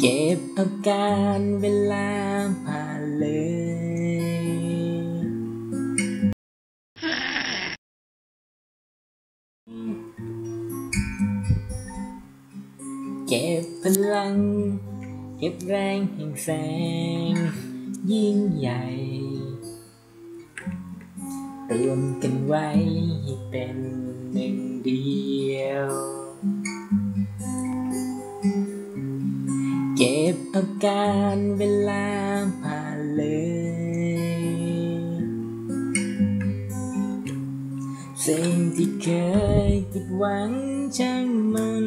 เก็บอาการเวลาผ่านเลยเก็บพลัง เก็บแรงแห่งแสง ยิ่งใหญ่รวมกันไว้ให้เป็นหนึ่งเดียว ก็บอาการเวลาผ่านเลย สิ่งที่เคยผิดหวังช่างมัน